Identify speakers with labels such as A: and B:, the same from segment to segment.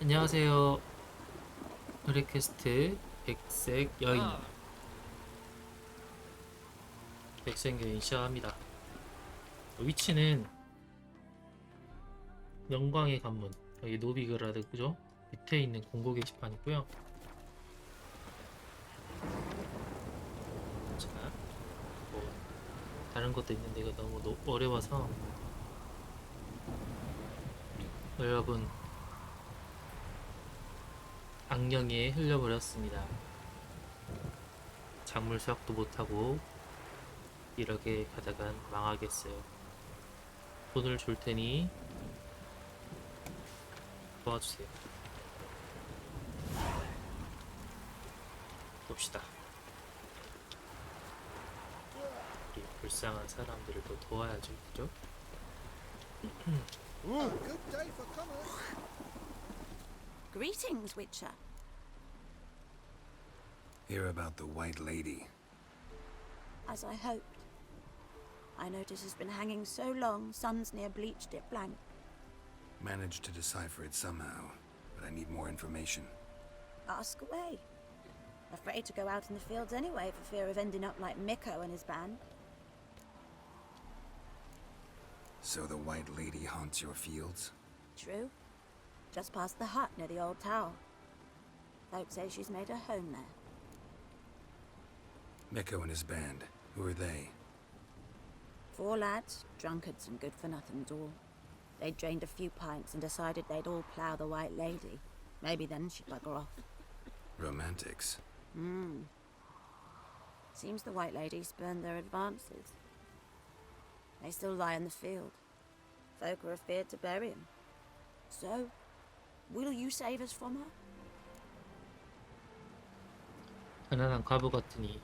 A: 안녕하세요. 리퀘스트 백색 여인 백색 여인 시작합니다. 위치는 영광의 관문 여기 노비그라드 그죠? 밑에 있는 공고 게시판이고요. 자, 뭐 다른 것도 있는데 이거 너무 노- 어려워서 여러분 악령에 흘려버렸습니다. 작물 수확도 못하고 이렇게 가다간 망하겠어요. 돈을 줄 테니 도와주세요. 봅시다. 우리 불쌍한 사람들을 또 도와야죠, 그죠?
B: Greetings, Witcher.
C: Hear about the White Lady.
B: As I hoped. I notice it's been hanging so long, sun's near bleached it blank.
C: Managed to decipher it somehow, but I need more information.
B: Ask away. Afraid to go out in the fields anyway for fear of ending up like Miko and his band.
C: So the White Lady haunts your fields?
B: True. Just past the hut near the old tower. Folk say she's made her home there.
C: Miko and his band. Who are they?
B: Four lads, drunkards and good for nothings all. They'd drained a few pints and decided they'd all plough the White Lady. Maybe then she'd bugger off.
C: Romantics.
B: Hmm. Seems the White Lady spurned their advances. They still lie in the field. Folk are afeard to bury 'em. So, will you save us from her?
A: 가난한 과부 같으니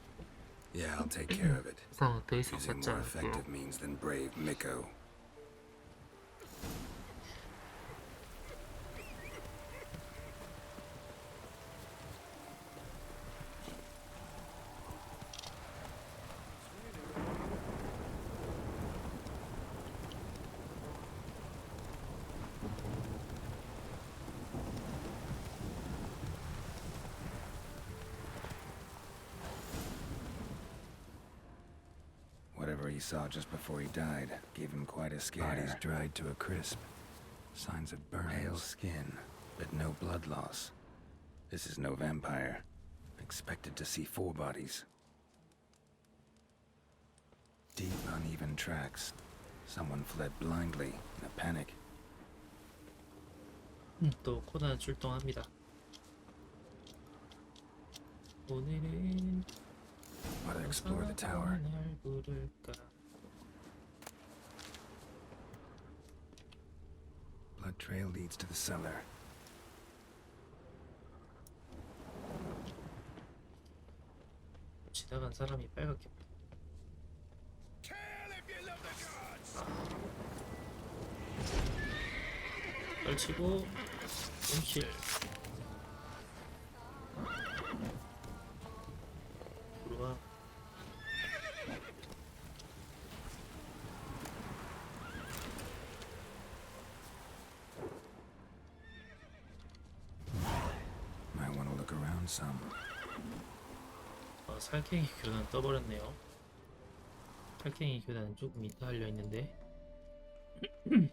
C: Yeah, I'll take care of it.
A: 우선 더 이상
C: Using
A: 받지
C: more
A: 않을게요.
C: effective means than brave Miko. he saw just before he died gave him quite a scare. Bodies dried to a crisp. Signs of burns. Pale skin, but no blood loss. This is no vampire. Expected to see four bodies. Deep, uneven tracks. Someone fled blindly in a panic.
A: 음, 또 코난 출동합니다. 오늘은
C: Ought to explore the tower.
A: 날 부를까?
C: Blood trail leads to the cellar.
A: 지나간 사람이 빨갛게 떨치고 음실
C: 3
A: 아, 살쾡이 교단 떠버렸네요. 살쾡이 교단은 조금 이따 할려 있는데.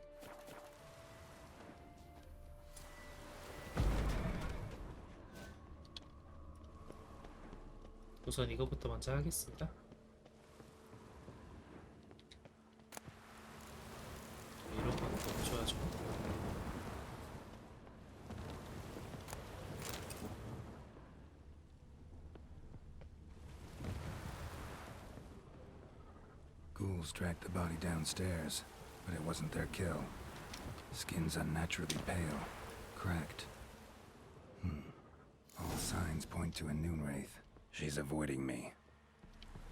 A: 우선 이거부터 먼저 하겠습니다.
C: Locals tracked the body downstairs, but it wasn't their kill. Skin's unnaturally pale, cracked. Hmm. All signs point to a noon wraith. She's avoiding me.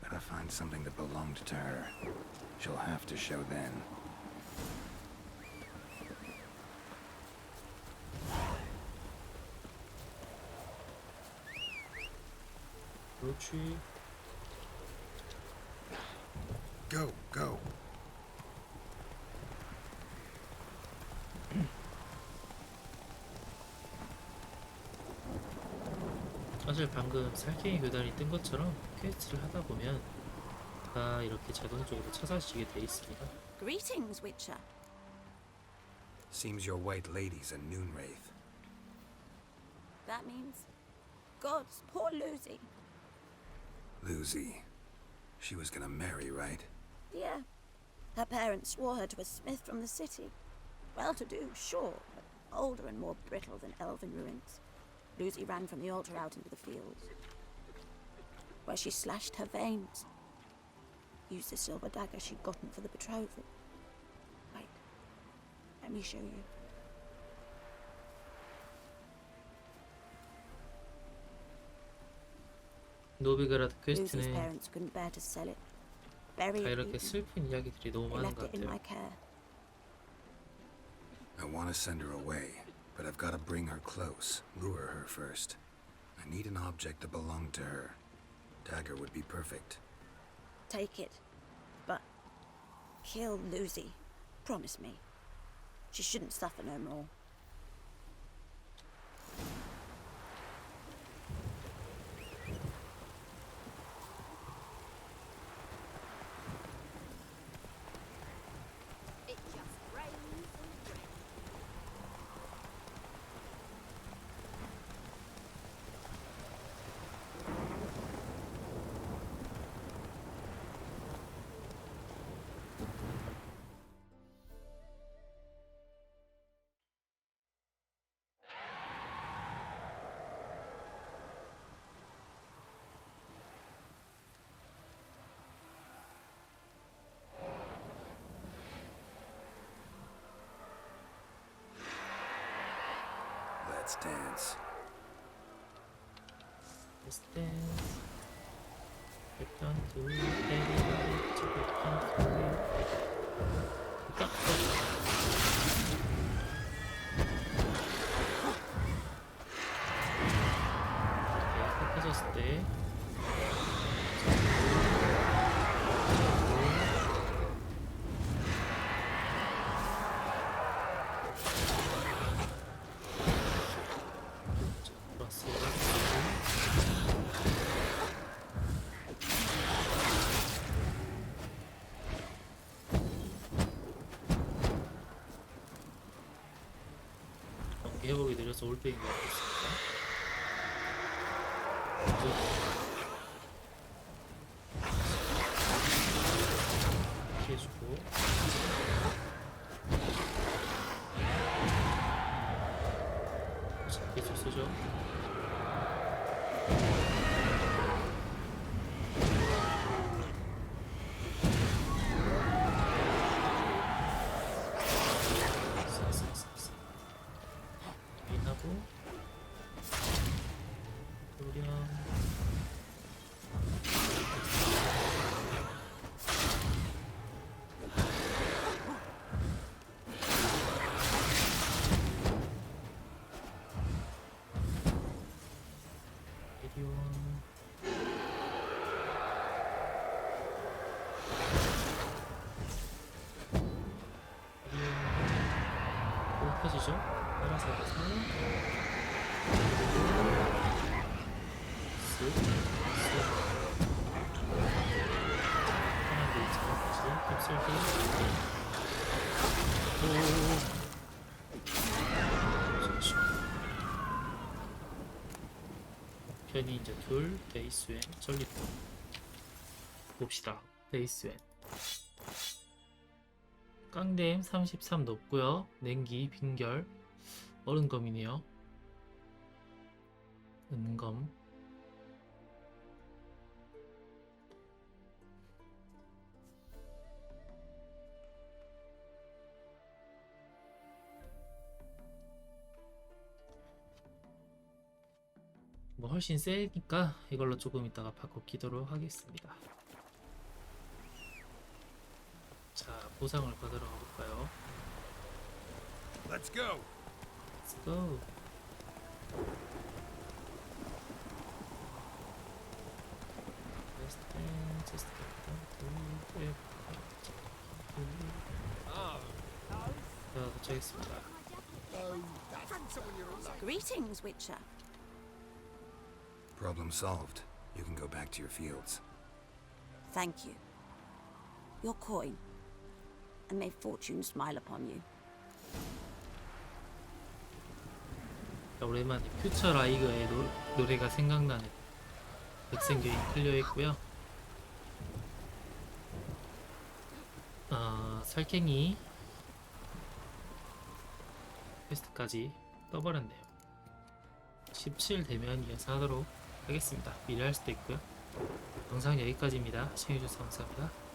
C: Better find something that belonged to her. She'll have to show then.
A: Gucci
C: Go, go.
A: 사실 방금 살쾡이 교단이 뜬 것처럼 퀘스트를 하다 보면 다 이렇게 자동적으로 찾아지게 돼 있습니다.
B: Greetings, Witcher.
C: Seems your white lady's a noon wraith.
B: That means. Gods, poor Lucy.
C: Lucy. She was gonna marry, right?
B: Yeah. Her parents swore her to a smith from the city. Well to do, sure, but older and more brittle than elven ruins. Lucy ran from the altar out into the fields, where she slashed her veins. Used the silver dagger she'd gotten for the betrothal. Wait, let me show you. Lucy's parents couldn't bear to sell it,
A: 다
B: Bury it.
A: 이렇게
B: even.
A: 슬픈 이야기들이 너무
B: They
A: 많은
B: left
A: 것
B: it in my
A: 같아요.
B: care.
C: I want to send her away, but I've got to bring her close, lure her first. I need an object that belonged to her. Dagger would be perfect.
B: Take it. But kill Lucy. Promise me. She shouldn't suffer no more.
C: Let's dance.
A: Let's dance. Click on to everybody to click on through. Click on. Okay, I think this was there. 회복이 느려서 올빼인 것 같습니다. 피해주고 계속 쓰죠. 펴지죠. 따라서 해서. 하나 이제 둘 베이스 엔 전립 봅시다. 베이스 엔 깡댐 33 높고요. 냉기, 빈결, 얼음검이네요. 은검. 뭐 훨씬 세니까 이걸로 조금 이따가 바꿔 끼도록 하겠습니다. 보상을 받으러 가볼까요?
D: Let's go.
A: Let's go. Just dance, just get down to it. 자, 도착했습니다.
D: Oh, that's someone you're alive.
B: Greetings, Witcher.
C: Problem solved. You can go back to your fields.
B: Thank you. Your coin. And may fortune smile upon you.
A: 자, 오랜만에 퓨처 라이거의 노, 노래가 생각나는 백생교인 클리어했고요. 어, 살쾡이 퀘스트까지 떠버렸네요. 17 되면 이어서 하도록 하겠습니다. 미리 할 수도 있고요. 영상 여기까지입니다. 시청해주셔서 감사합니다.